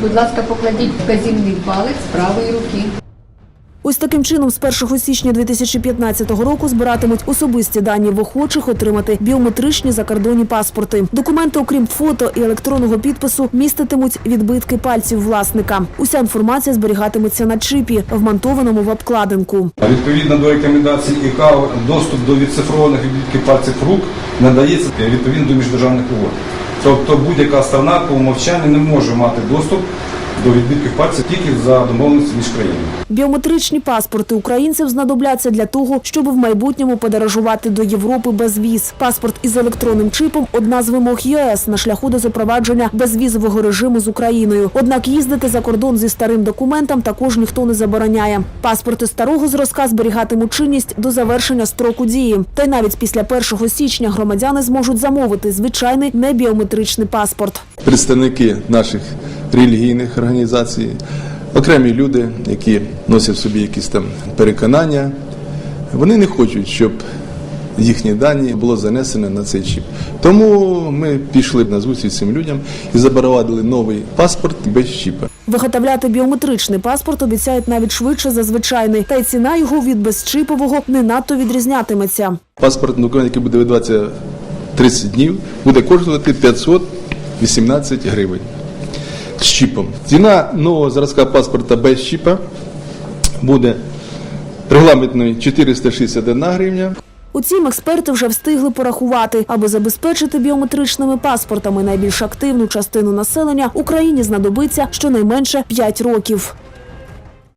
Будь ласка, покладіть вказівний палець правої руки. Ось таким чином, з 1 січня 2015 року збиратимуть особисті дані в охочих отримати біометричні закордонні паспорти. Документи, окрім фото і електронного підпису, міститимуть відбитки пальців власника. Уся інформація зберігатиметься на чипі, вмонтованому в обкладинку. Відповідно до рекомендацій ІКАО, доступ до відцифрованих відбитків пальців рук надається відповідно до міждержавних угод. Тобто будь-яка страна по умовчанню не може мати доступ до відбитків пальців тільки за домовленістю між країнами. Біометричні паспорти українців знадобляться для того, щоб в майбутньому подорожувати до Європи без віз. Паспорт із електронним чипом одна з вимог ЄС на шляху до запровадження безвізового режиму з Україною. Однак їздити за кордон зі старим документом також ніхто не забороняє. Паспорти старого зразка зберігатимуть чинність до завершення строку дії. Та й навіть після 1 січня громадяни зможуть замовити звичайний небіометричний паспорт. представники наших релігійних організацій, окремі люди, які носять в собі якісь там переконання, вони не хочуть, щоб їхні дані було занесено на цей чіп. Тому ми пішли на зустріч цим людям і заборонили новий паспорт без чіпа. Виготовляти біометричний паспорт обіцяють навіть швидше за звичайний, та й ціна його від безчипового не надто відрізнятиметься. Паспортний документ, який буде видаватися 30 днів, буде коштувати 518 гривень чіпом. Ціна нового зразка паспорта без чіпа буде регламентною 461 гривня. Утім, експерти вже встигли порахувати, аби забезпечити біометричними паспортами найбільш активну частину населення, Україні знадобиться щонайменше 5 років.